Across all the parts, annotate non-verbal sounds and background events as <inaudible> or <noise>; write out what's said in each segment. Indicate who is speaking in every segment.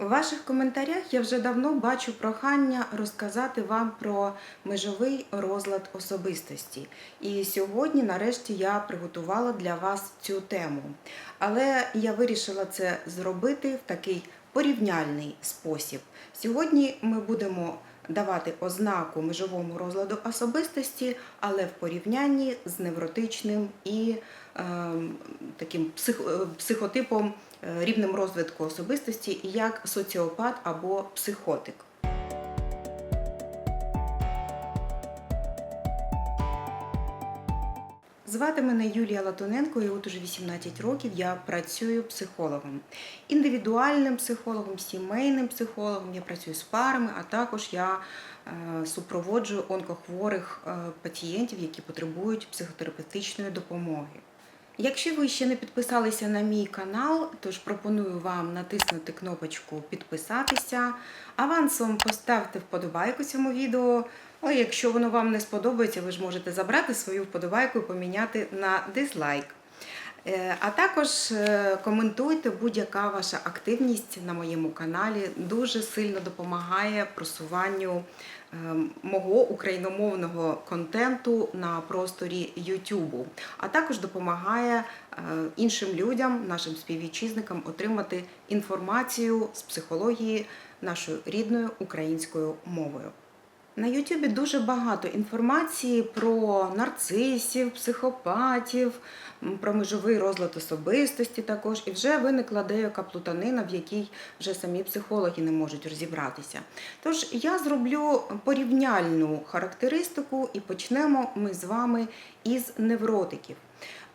Speaker 1: У ваших коментарях я вже давно бачу прохання розказати вам про межовий розлад особистості. І сьогодні, нарешті, я приготувала для вас цю тему. Але я вирішила це зробити в такий порівняльний спосіб. Сьогодні ми будемо давати ознаку межовому розладу особистості, але в порівнянні з невротичним і ем, таким псих, е, психотипом е, рівнем розвитку особистості, як соціопат або психотик. Звати мене Юлія Латуненко, і от уже 18 років я працюю психологом, індивідуальним психологом, сімейним психологом. Я працюю з парами, а також я е, супроводжую онкохворих е, пацієнтів, які потребують психотерапевтичної допомоги. Якщо ви ще не підписалися на мій канал, тож пропоную вам натиснути кнопочку підписатися. Авансом поставте вподобайку цьому відео. А якщо воно вам не сподобається, ви ж можете забрати свою вподобайку і поміняти на дизлайк. Е, А також е, коментуйте будь-яка ваша активність на моєму каналі. Дуже сильно допомагає просуванню е, мого україномовного контенту на просторі YouTube, а також допомагає іншим людям, нашим співвітчизникам, отримати інформацію з психології нашою рідною українською мовою. На Ютубі дуже багато інформації про нарцисів, психопатів, про межовий розлад особистості також. І вже виникла деяка плутанина, в якій вже самі психологи не можуть розібратися. Тож я зроблю порівняльну характеристику і почнемо ми з вами із невротиків.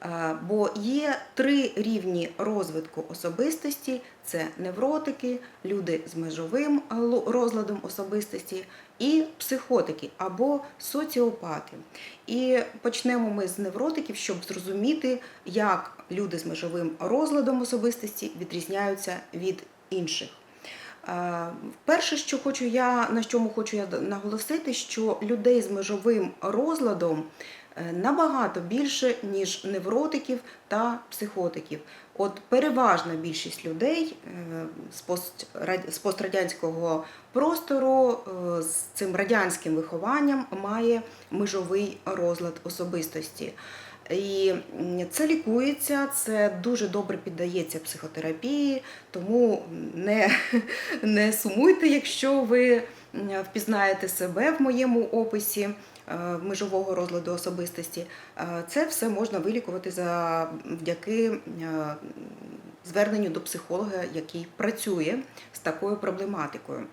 Speaker 1: Е, Бо є три рівні розвитку особистості: це невротики, люди з межовим розладом особистості і психотики або соціопати. І почнемо ми з невротиків, щоб зрозуміти, як люди з межовим розладом особистості відрізняються від інших. Е, Перше, що хочу я на чому хочу я наголосити, що людей з межовим розладом набагато більше, ніж невротиків та психотиків. От переважна більшість людей е, з постра- пострадянського простору е, з цим радянським вихованням має межовий розлад особистості. І це лікується, це дуже добре піддається психотерапії, тому не, <laughs> не сумуйте, якщо ви впізнаєте себе в моєму описі е, межового розладу особистості. Е, Це все можна вилікувати завдяки е, зверненню до психолога, який працює з такою проблематикою.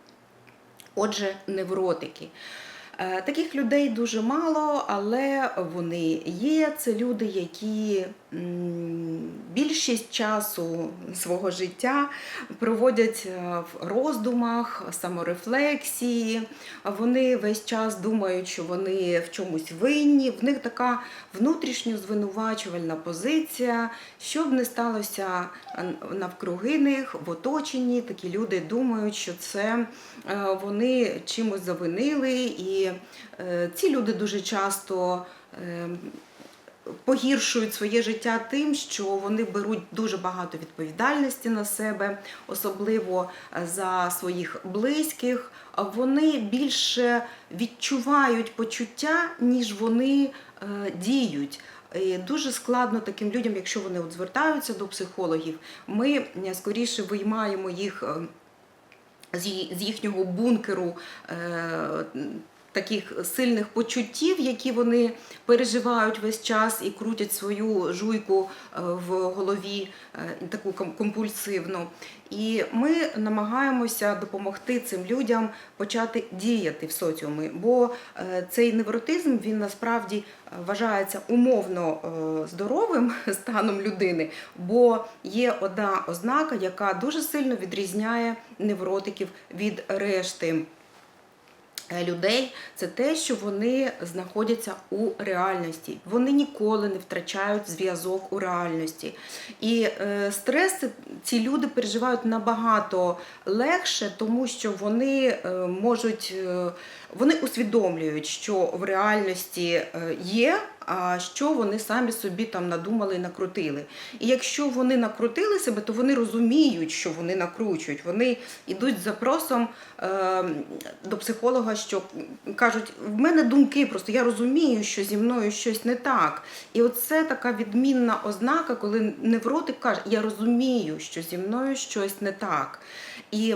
Speaker 1: Отже, невротики. Е, Таких людей дуже мало, але вони є. Це люди, які більшість часу свого життя проводять е, в роздумах, саморефлексії. Вони весь час думають, що вони в чомусь винні. В них така внутрішньо звинувачувальна позиція. Що б не сталося е, навкруги них, в оточенні, такі люди думають, що це вони чимось завинили, і е, ці люди дуже часто. е, Погіршують своє життя тим, що вони беруть дуже багато відповідальності на себе, особливо е, за своїх близьких. Вони більше відчувають почуття, ніж вони діють. І дуже складно таким людям, якщо вони от звертаються до психологів, ми скоріше виймаємо їх з їхнього бункеру. Таких сильних почуттів, які вони переживають весь час і крутять свою жуйку е, в голові, е, таку компульсивну. І ми намагаємося допомогти цим людям почати діяти в соціумі, бо е, цей невротизм він насправді вважається умовно здоровим <laughs> станом людини, бо є одна ознака, яка дуже сильно відрізняє невротиків від решти. Е, Людей це те, що вони знаходяться у реальності. Вони ніколи не втрачають зв'язок у реальності. І е, стрес ці люди переживають набагато легше, тому що вони е, можуть, е, вони усвідомлюють, що в реальності е, є а що вони самі собі там надумали і накрутили. І якщо вони накрутили себе, то вони розуміють, що вони накручують. Вони йдуть з запросом е, до психолога, що кажуть, в мене думки, просто я розумію, що зі мною щось не так. І оце така відмінна ознака, коли невротик каже, я розумію, що зі мною щось не так. І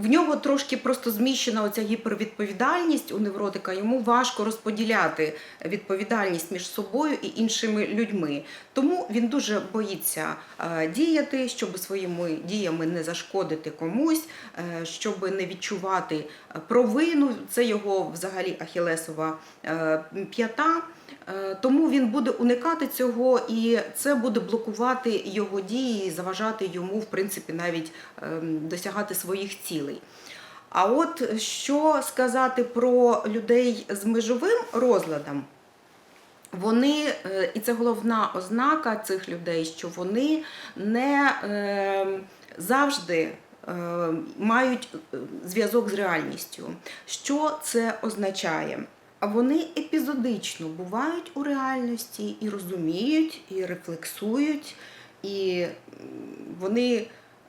Speaker 1: в нього трошки просто зміщена оця гіпервідповідальність у невротика. Йому важко розподіляти відповідальність між собою і іншими людьми. Тому він дуже боїться е, діяти, щоб своїми діями не зашкодити комусь, е, щоб не відчувати провину. Це його взагалі ахілесова е, п'ята. Е, Тому він буде уникати цього, і це буде блокувати його дії, заважати йому, в принципі, навіть ем, досягати своїх цілей. А от що сказати про людей з межовим розладом? Вони, е, і це головна ознака цих людей, що вони не е, завжди е, мають зв'язок з реальністю. Що це означає? Вони епізодично бувають у реальності і розуміють, і рефлексують, і вони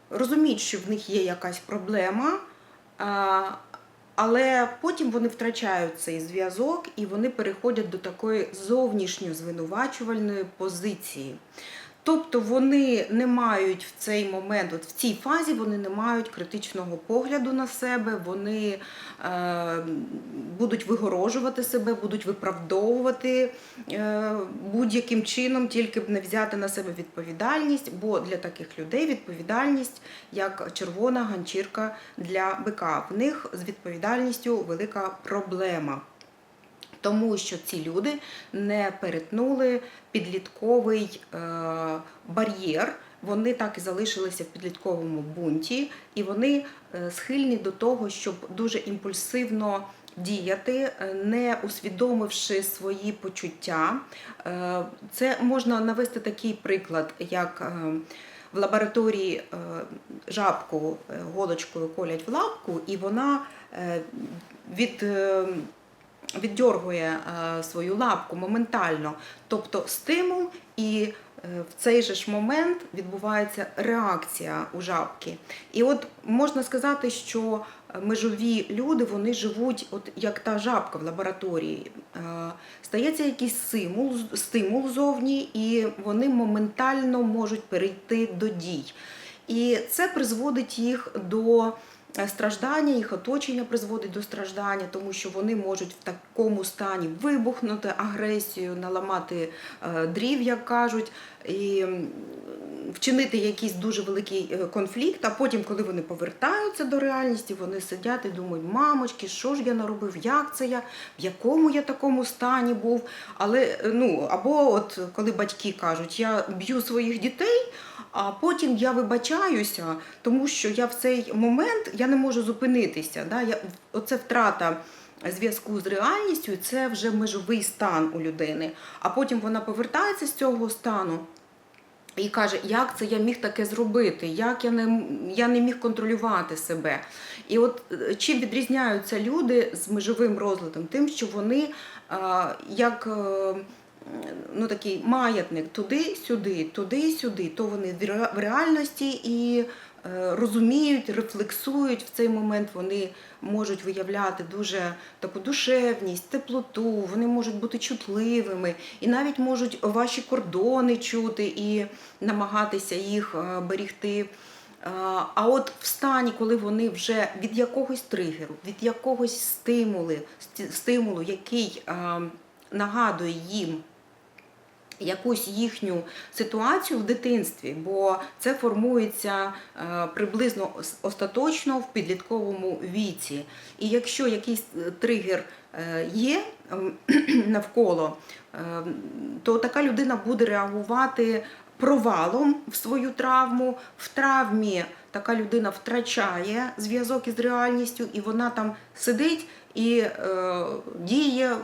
Speaker 1: розуміють, що в них є якась проблема, але потім вони втрачають цей зв'язок і вони переходять до такої зовнішньо звинувачувальної позиції. Тобто вони не мають в цей момент, от в цій фазі вони не мають критичного погляду на себе, вони е, будуть вигорожувати себе, будуть виправдовувати е, будь-яким чином, тільки б не взяти на себе відповідальність, бо для таких людей відповідальність як червона ганчірка для бика. В них з відповідальністю велика проблема. Тому що ці люди не перетнули підлітковий е, бар'єр, вони так і залишилися в підлітковому бунті, і вони е, схильні до того, щоб дуже імпульсивно діяти, е, не усвідомивши свої почуття. Це можна навести такий приклад, як в лабораторії жабку голочкою колять в лапку, і вона від. Е, віддьоргує е, свою лапку моментально, тобто стимул, і е, в цей же ж момент відбувається реакція у жабки. І от можна сказати, що межові люди вони живуть, от як та жабка в лабораторії. Е, Стається якийсь стимул, стимул зовні, і вони моментально можуть перейти до дій. І це призводить їх до е, страждання, їх оточення призводить до страждання, тому що вони можуть в такому стані вибухнути агресію, наламати е, дрів, як кажуть, і вчинити якийсь дуже великий е, конфлікт. А потім, коли вони повертаються до реальності, вони сидять і думають, мамочки, що ж я наробив, як це я, в якому я такому стані був. Але е, ну або от коли батьки кажуть, я б'ю своїх дітей. А потім я вибачаюся, тому що я в цей момент я не можу зупинитися. Да? Я, оце втрата зв'язку з реальністю, це вже межовий стан у людини. А потім вона повертається з цього стану. І каже, як це я міг таке зробити, як я не, я не міг контролювати себе. І от е, чим відрізняються люди з межовим розладом? Тим, що вони а, як е, ну, такий маятник туди-сюди, туди-сюди, то вони в реальності і е, розуміють, рефлексують в цей момент, вони можуть виявляти дуже таку душевність, теплоту, вони можуть бути чутливими. І навіть можуть ваші кордони чути і намагатися їх е, берегти. Е, А от в стані, коли вони вже від якогось тригеру, від якогось стимули, сті- стимулу, який е, нагадує їм якусь їхню ситуацію в дитинстві, бо це формується е, приблизно остаточно в підлітковому віці. І якщо якийсь е, тригер е, є ем, <clears throat> навколо, е, то така людина буде реагувати провалом в свою травму. В травмі така людина втрачає зв'язок із реальністю, і вона там сидить і діє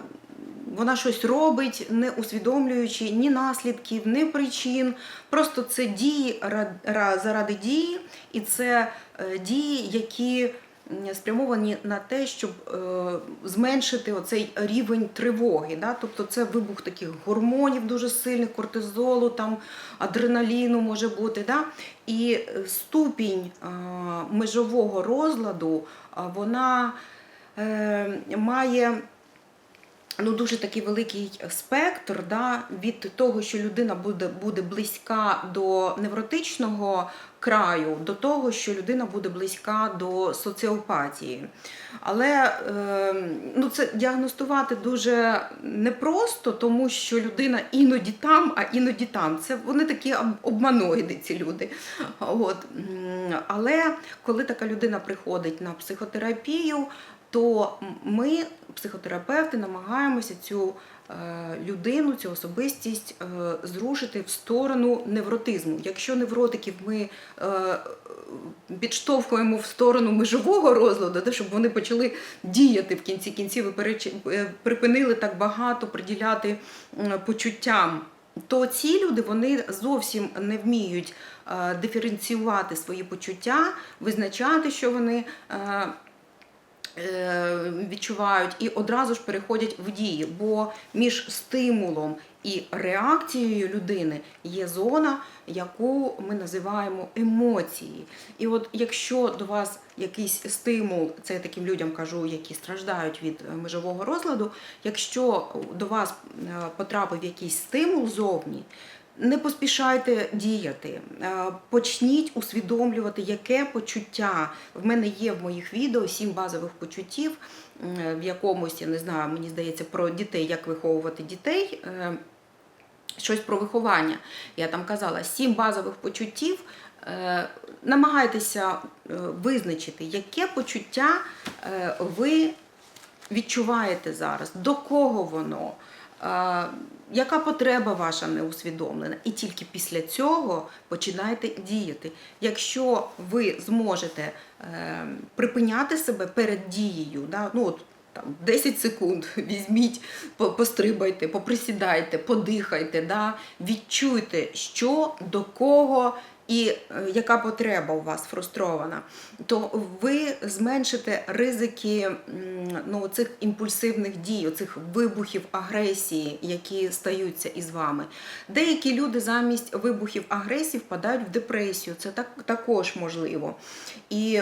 Speaker 1: вона щось робить, не усвідомлюючи ні наслідків, ні причин. Просто це дії ра- ра- заради дії, і це е, дії, які спрямовані на те, щоб е, зменшити оцей рівень тривоги. Да? Тобто це вибух таких гормонів дуже сильних, кортизолу, там, адреналіну може бути. Да? І е, ступінь межового розладу вона має ну, дуже такий великий спектр да, від того, що людина буде, буде близька до невротичного краю, до того, що людина буде близька до соціопатії. Але е, ну, це діагностувати дуже непросто, тому що людина іноді там, а іноді там. Це вони такі обманоїди, ці люди. От. Але коли така людина приходить на психотерапію, то ми, психотерапевти, намагаємося цю е, людину, цю особистість е, зрушити в сторону невротизму. Якщо невротиків ми е, підштовхуємо в сторону межового розладу, щоб вони почали діяти в кінці кінців і припинили так багато приділяти почуттям. То ці люди вони зовсім не вміють диференціювати свої почуття, визначати, що вони відчувають, і одразу ж переходять в дії. Бо між стимулом і реакцією людини є зона, яку ми називаємо емоції. І от якщо до вас якийсь стимул, це я таким людям кажу, які страждають від е, межового розладу, якщо до вас е, потрапив якийсь стимул зовні, не поспішайте діяти. Е, Почніть усвідомлювати, яке почуття. В мене є в моїх відео сім базових почуттів. В якомусь, я не знаю, мені здається, про дітей, як виховувати дітей. е, Щось про виховання. Я там казала сім базових почуттів. Е, Намагайтеся визначити, яке почуття ви відчуваєте зараз, до кого воно, яка потреба ваша не усвідомлена. І тільки після цього починайте діяти. Якщо ви зможете е, припиняти себе перед дією, да, ну от там 10 секунд <laughs> візьміть, пострибайте, поприсідайте, подихайте, да, відчуйте, що до кого і е, яка потреба у вас фрустрована, то ви зменшите ризики ну, цих імпульсивних дій, цих вибухів агресії, які стаються із вами. Деякі люди замість вибухів агресії впадають в депресію. Це так, також можливо. І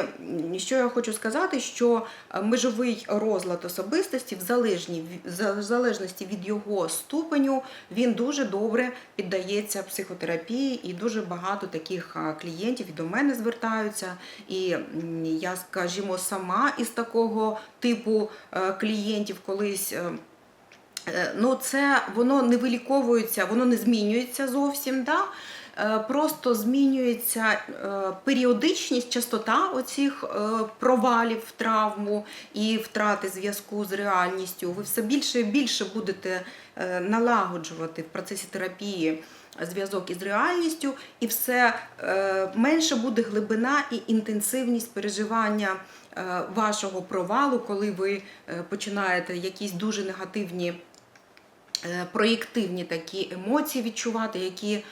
Speaker 1: що я хочу сказати, що е, межовий розлад особистості, в залежності від його ступеню, він дуже добре піддається психотерапії, і дуже багато таких а, клієнтів і до мене звертаються. І я, скажімо, сама із такого типу е, клієнтів колись. е, Е, Ну, це воно не виліковується, воно не змінюється зовсім. Да? Просто змінюється періодичність, частота оцих провалів в травму і втрати зв'язку з реальністю. Ви все більше і більше будете налагоджувати в процесі терапії зв'язок із реальністю, і все е, менше буде глибина і інтенсивність переживання е, вашого провалу, коли ви е, починаєте якісь дуже негативні проєктивні такі емоції відчувати, які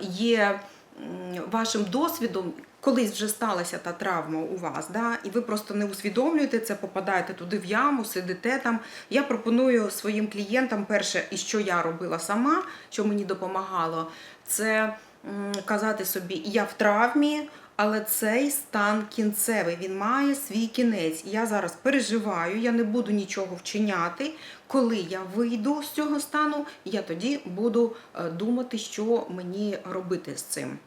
Speaker 1: є вашим досвідом. Колись вже сталася та травма у вас, да, і ви просто не усвідомлюєте це, попадаєте туди в яму, сидите там. Я пропоную своїм клієнтам перше, і що я робила сама, що мені допомагало, це казати собі, я в травмі, але цей стан кінцевий, він має свій кінець. Я зараз переживаю, я не буду нічого вчиняти. Коли я вийду з цього стану, я тоді буду е, думати, що мені робити з цим.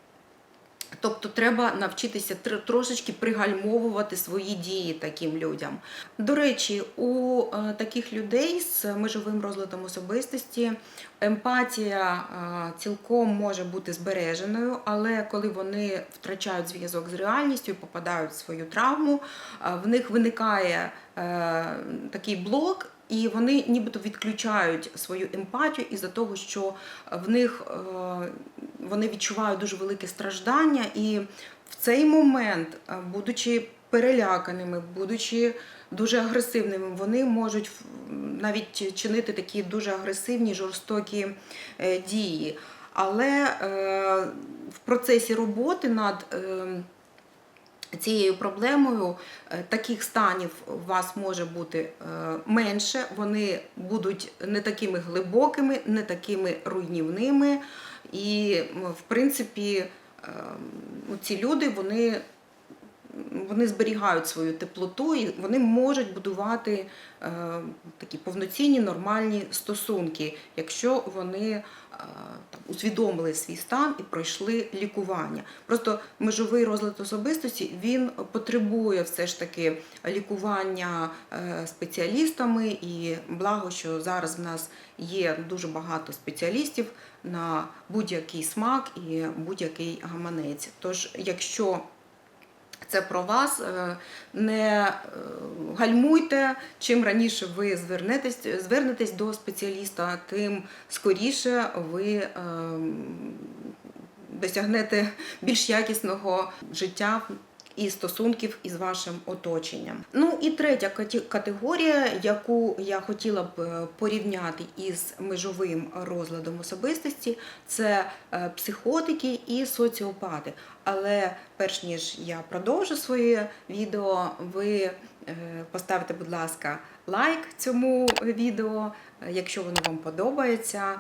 Speaker 1: Тобто треба навчитися тр- трошечки пригальмовувати свої дії таким людям. До речі, у е, таких людей з межовим розладом особистості емпатія е, цілком може бути збереженою, але коли вони втрачають зв'язок з реальністю попадають в свою травму, е, в них виникає такий блок. І вони нібито відключають свою емпатію із-за того, що в них е, вони відчувають дуже велике страждання, і в цей момент, е, будучи переляканими, будучи дуже агресивними, вони можуть навіть чинити такі дуже агресивні, жорстокі е, дії. Але в процесі роботи над е, цією проблемою е, таких станів у вас може бути е, менше, вони будуть не такими глибокими, не такими руйнівними. І, в принципі, е, ці люди вони, вони зберігають свою теплоту і вони можуть будувати е, такі повноцінні нормальні стосунки, якщо вони е, там, усвідомили свій стан і пройшли лікування. Просто межовий розлад особистості він потребує все ж таки лікування е, спеціалістами, і благо, що зараз в нас є дуже багато спеціалістів на будь-який смак і будь-який гаманець. Тож, якщо це про вас. е, Не е, гальмуйте. Чим раніше ви звернетесь, звернетесь до спеціаліста, тим скоріше ви е, досягнете більш якісного життя. І стосунків із вашим оточенням. Ну і третя категорія, яку я хотіла б е, порівняти із межовим розладом особистості, це е, психотики і соціопати. Але перш ніж я продовжу своє відео, ви е, поставте, будь ласка, лайк цьому відео, якщо воно вам подобається.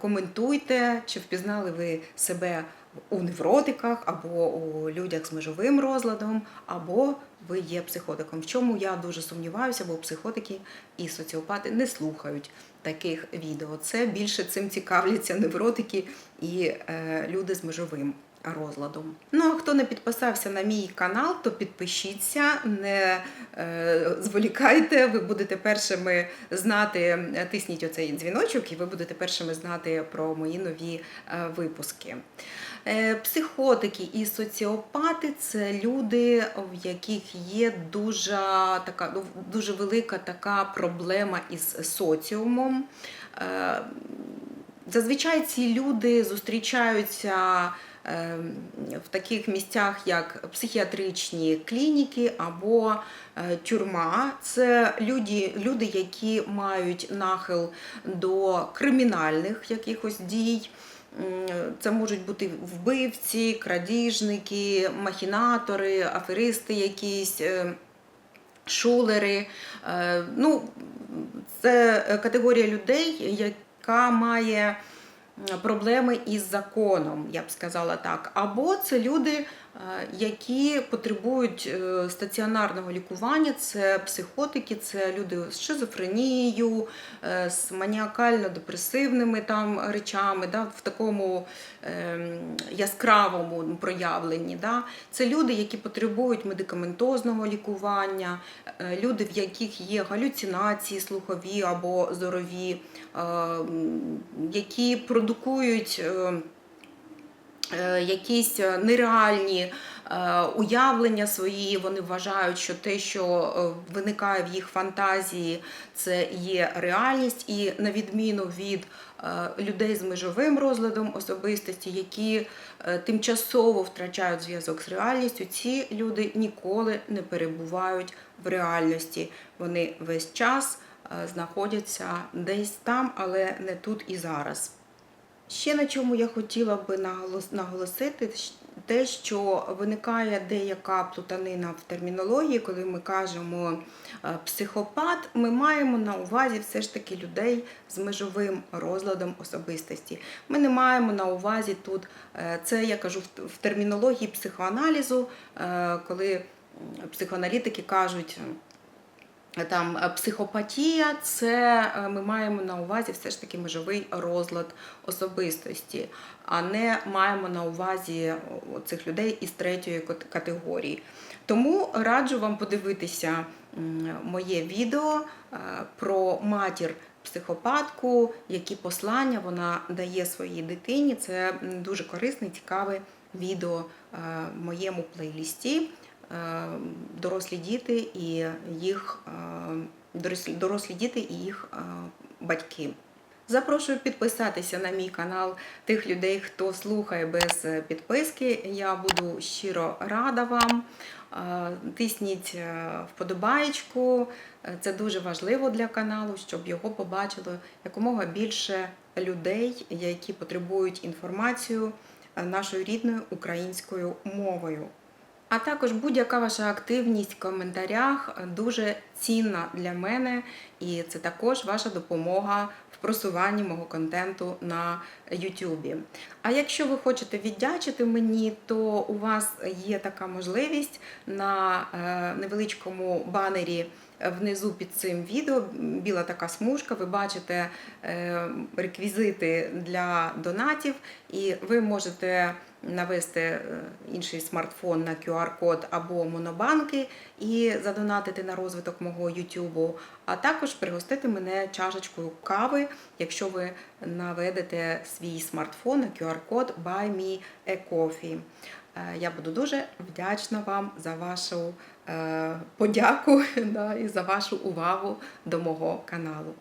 Speaker 1: Коментуйте, чи впізнали ви себе у невротиках, або у людях з межовим розладом, або ви є психотиком. В чому я дуже сумніваюся, бо психотики і соціопати не слухають таких відео. Це більше цим цікавляться невротики і е, люди з межовим розладом. Ну а хто не підписався на мій канал, то підпишіться, не е, зволікайте, ви будете першими знати, е, тисніть оцей дзвіночок, і ви будете першими знати про мої нові е, випуски. Е, Психотики і соціопати це люди, в яких є дуже така ну, дуже велика така проблема із соціумом. Е, Зазвичай ці люди зустрічаються в таких місцях, як психіатричні клініки або е, тюрма. Це люди, люди, які мають нахил до кримінальних якихось дій. Це можуть бути вбивці, крадіжники, махінатори, аферисти якісь. е, Шулери, Е, ну, це категорія людей, яка має проблеми із законом, я б сказала так. Або це люди, які потребують е, стаціонарного лікування, це психотики, це люди з шизофренією, е, з маніакально-депресивними там речами, да, в такому ем, яскравому проявленні. Да. Це люди, які потребують медикаментозного лікування, е, люди, в яких є галюцинації слухові або зорові, е, які продукують. Е, Якісь е, нереальні е, уявлення свої, вони вважають, що те, що виникає в їх фантазії, це є реальність, і на відміну від людей з межовим розладом особистості, які тимчасово втрачають зв'язок з реальністю, ці люди ніколи не перебувають в реальності. Вони весь час знаходяться десь там, але не тут і зараз. Ще на чому я хотіла би наголосити, те, що виникає деяка плутанина в термінології, коли ми кажемо е, психопат, ми маємо на увазі все ж таки людей з межовим розладом особистості. Ми не маємо на увазі тут, е, це я кажу в- термінології психоаналізу, е, коли психоаналітики кажуть. Там е, психопатія, це е, ми маємо на увазі все ж таки межовий розлад особистості, а не маємо на увазі цих людей із третьої кат- категорії. Тому раджу вам подивитися моє відео е, про матір психопатку, які послання вона дає своїй дитині. Це дуже корисне, цікаве відео е, в моєму плейлісті е, дорослі діти і їх е, дорослі, діти і їх е, батьки. Запрошую підписатися на мій канал тих людей, хто слухає без е, підписки. Я буду щиро рада вам. Е, Тисніть е, вподобаєчку. Е, Це дуже важливо для каналу, щоб його побачило якомога більше людей, які потребують інформацію е, нашою рідною українською мовою. А також будь-яка ваша активність в коментарях дуже цінна для мене, і це також ваша допомога в просуванні мого контенту на YouTube. А якщо ви хочете віддячити мені, то у вас є така можливість на е, невеличкому банері. Внизу під цим відео біла така смужка, ви бачите е, реквізити для донатів, і ви можете навести е, інший смартфон на QR-код або монобанки і задонатити на розвиток мого YouTube, а також пригостити мене чашечкою кави, якщо ви наведете свій смартфон на QR-код Buy Me a Coffee. Е, Я буду дуже вдячна вам за вашу е, подяку <laughs> і за вашу увагу до мого каналу.